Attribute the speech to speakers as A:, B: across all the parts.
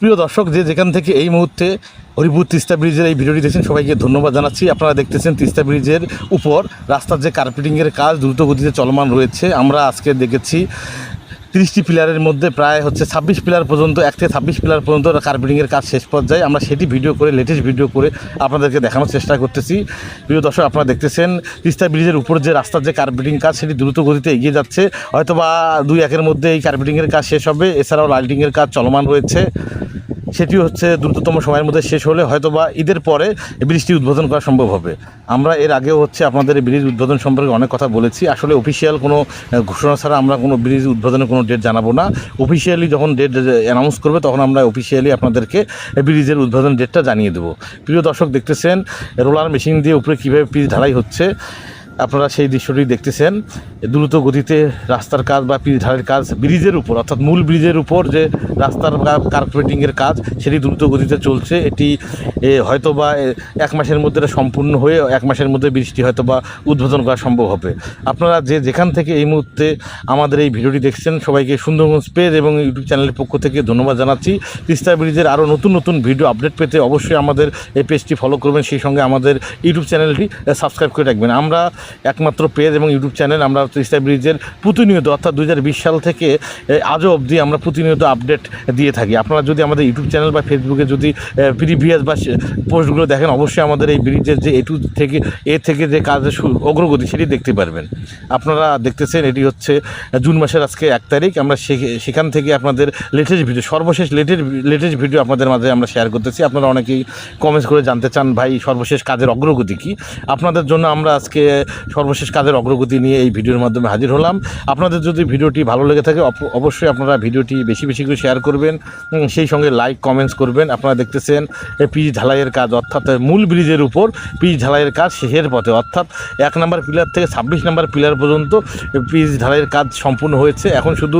A: প্রিয় দর্শক, যে যেখান থেকে এই মুহূর্তে হরিপুর তিস্তা ব্রিজের এই ভিডিওটি দেখছেন, সবাইকে ধন্যবাদ জানাচ্ছি। আপনারা দেখতেছেন তিস্তা ব্রিজের উপর রাস্তার যে কার্পেটিংয়ের কাজ দ্রুত গতিতে চলমান রয়েছে। আমরা আজকে দেখেছি তিরিশটি পিলারের মধ্যে প্রায় হচ্ছে ছাব্বিশ পিলার পর্যন্ত, এক থেকে ছাব্বিশ পিলার পর্যন্ত কার্পেটিংয়ের কাজ শেষ পর্যায়ে। আমরা সেটি ভিডিও করে লেটেস্ট ভিডিও করে আপনাদেরকে দেখানোর চেষ্টা করতেছি। প্রিয় দর্শক, আপনারা দেখতেছেন তিস্তা ব্রিজের উপর যে রাস্তার যে কার্পেটিং কাজ, সেটি দ্রুত গতিতে এগিয়ে যাচ্ছে। হয়তো বা দুই একের মধ্যে এই কার্পেটিংয়ের কাজ শেষ হবে। এছাড়াও লাইটিংয়ের কাজ চলমান রয়েছে। সেটি হচ্ছে দ্রুততম সময়ের মধ্যে শেষ হলে হয়তো বা ঈদের পরে ব্রিজটি উদ্বোধন করা সম্ভব হবে। আমরা এর আগেও হচ্ছে আপনাদের এই ব্রিজ উদ্বোধন সম্পর্কে অনেক কথা বলেছি। আসলে অফিসিয়াল কোনো ঘোষণা ছাড়া আমরা কোনো ব্রিজ উদ্বোধনের কোনো ডেট জানাব না। অফিসিয়ালি যখন ডেট অ্যানাউন্স করবে, তখন আমরা অফিসিয়ালি আপনাদেরকে ব্রিজের উদ্বোধন ডেটটা জানিয়ে দেবো। প্রিয় দর্শক দেখতেছেন, রোলার মেশিন দিয়ে উপরে কীভাবে পিচ ঢালাই হচ্ছে আপনারা সেই দৃশ্যটি দেখতেছেন। দ্রুত গতিতে রাস্তার কাজ বা ঢালের কাজ ব্রিজের উপর, অর্থাৎ মূল ব্রিজের উপর যে রাস্তার কার্পেটিংয়ের কাজ, সেটি দ্রুত গতিতে চলছে। এটি হয়তো বা এক মাসের মধ্যে সম্পূর্ণ হয়ে এক মাসের মধ্যে ব্রিজটি হয়তো বা উদ্বোধন করা সম্ভব হবে। আপনারা যে যেখান থেকে এই মুহূর্তে আমাদের এই ভিডিওটি দেখছেন, সবাইকে সুন্দরগঞ্জ পেজ এবং ইউটিউব চ্যানেলের পক্ষ থেকে ধন্যবাদ জানাচ্ছি। তিস্তা ব্রিজের আরও নতুন নতুন ভিডিও আপডেট পেতে অবশ্যই আমাদের এই পেজটি ফলো করবেন। সেই সঙ্গে আমাদের ইউটিউব চ্যানেলটি সাবস্ক্রাইব করে রাখবেন। আমরা একমাত্র পেজ এবং ইউটিউব চ্যানেল। আমরা তিস্তা ব্রিজের প্রতিনিয়ত, অর্থাৎ দু হাজার বিশ সাল থেকে আজও অবধি আমরা প্রতিনিয়ত আপডেট দিয়ে থাকি। আপনারা যদি আমাদের ইউটিউব চ্যানেল বা ফেসবুকে যদি প্রিভিয়াস বা পোস্টগুলো দেখেন, অবশ্যই আমাদের এই ব্রিজের যে এ টু থেকে এ থেকে যে কাজের অগ্রগতি সেটি দেখতে পারবেন। আপনারা দেখতেছেন, এটি হচ্ছে জুন মাসের আজকে এক তারিখ। আমরা সেখান থেকে আপনাদের লেটেস্ট ভিডিও সর্বশেষ লেটেস্ট লেটেস্ট ভিডিও আপনাদের মাঝে আমরা শেয়ার করতেছি। আপনারা অনেকেই কমেন্টস করে জানতে চান, ভাই, সর্বশেষ কাজের অগ্রগতি কী? আপনাদের জন্য আমরা আজকে সর্বশেষ কাজের অগ্রগতি নিয়ে এই ভিডিওর মাধ্যমে হাজির হলাম। আপনাদের যদি ভিডিওটি ভালো লেগে থাকে অবশ্যই আপনারা ভিডিওটি বেশি বেশি করে শেয়ার করবেন। সেই সঙ্গে লাইক কমেন্টস করবেন। আপনারা দেখতেছেন পিচ ঢালাইয়ের কাজ অর্থাৎ মূল ব্রিজের উপর পিচ ঢালাইয়ের কাজ শেষের পথে। অর্থাৎ, এক নম্বর পিলার থেকে ছাব্বিশ নম্বর পিলার পর্যন্ত পিচ ঢালাইয়ের কাজ সম্পূর্ণ হয়েছে। এখন শুধু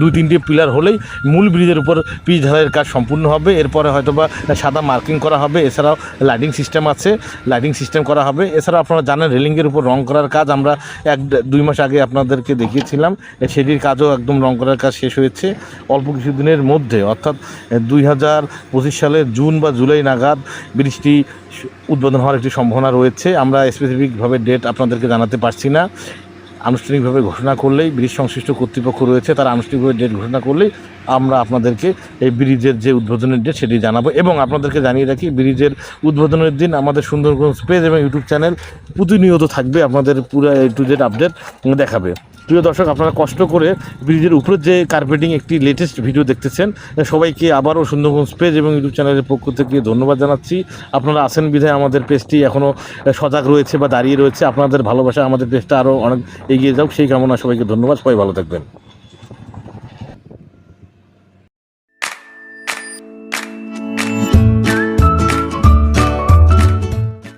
A: দুই তিনটি পিলার হলেই মূল ব্রিজের উপর পিচ ঢালাইয়ের কাজ সম্পূর্ণ হবে। এরপরে হয়তো বা সাদা মার্কিং করা হবে। এছাড়াও লাইটিং সিস্টেম আছে। লাইটিং সিস্টেম করা হবে। এছাড়াও আপনারা জানেন রেলিংয়ের উপর রং করার কাজ আমরা এক দুই মাস আগে আপনাদেরকে দেখিয়েছিলাম। সেটির কাজও একদম রং করার কাজ শেষ হয়েছে। অল্প কিছুদিনের মধ্যে, অর্থাৎ দুই হাজার পঁচিশ সালের জুন বা জুলাই নাগাদ ব্রিজটি উদ্বোধন হওয়ার একটি সম্ভাবনা রয়েছে। আমরা স্পেসিফিকভাবে ডেট আপনাদেরকে জানাতে পারছি না। আনুষ্ঠানিকভাবে ঘোষণা করলেই, ব্রিজ সংশ্লিষ্ট কর্তৃপক্ষ রয়েছে, তারা আনুষ্ঠানিকভাবে ডেট ঘোষণা করলেই আমরা আপনাদেরকে এই ব্রিজের যে উদ্বোধনের ডেট সেটি জানাব এবং আপনাদেরকে জানিয়ে রাখি, ব্রিজের উদ্বোধনের দিন আমাদের সুন্দরগঞ্জ পেজ এবং ইউটিউব চ্যানেল প্রতিনিয়ত থাকবে, আপনাদের পুরো এ টু জেড আপডেট দেখাবে। প্রিয় দর্শক, আপনারা কষ্ট করে ব্রিজের উপরে যে কার্পেটিং একটি লেটেস্ট ভিডিও দেখতেছেন, সবাইকে আবারও সুন্দরগঞ্জ পেজ এবং ইউটিউব চ্যানেলের পক্ষ থেকে ধন্যবাদ জানাচ্ছি। আপনারা আসেন বিধায় আমাদের পেজটি এখনও সজাগ রয়েছে বা দাঁড়িয়ে রয়েছে, আপনাদের ভালোবাসা আমাদের পেজটা আরও অনেক এগিয়ে যাওক সেই কামনা সবাইকে ধন্যবাদ, সবাই ভালো থাকবেন।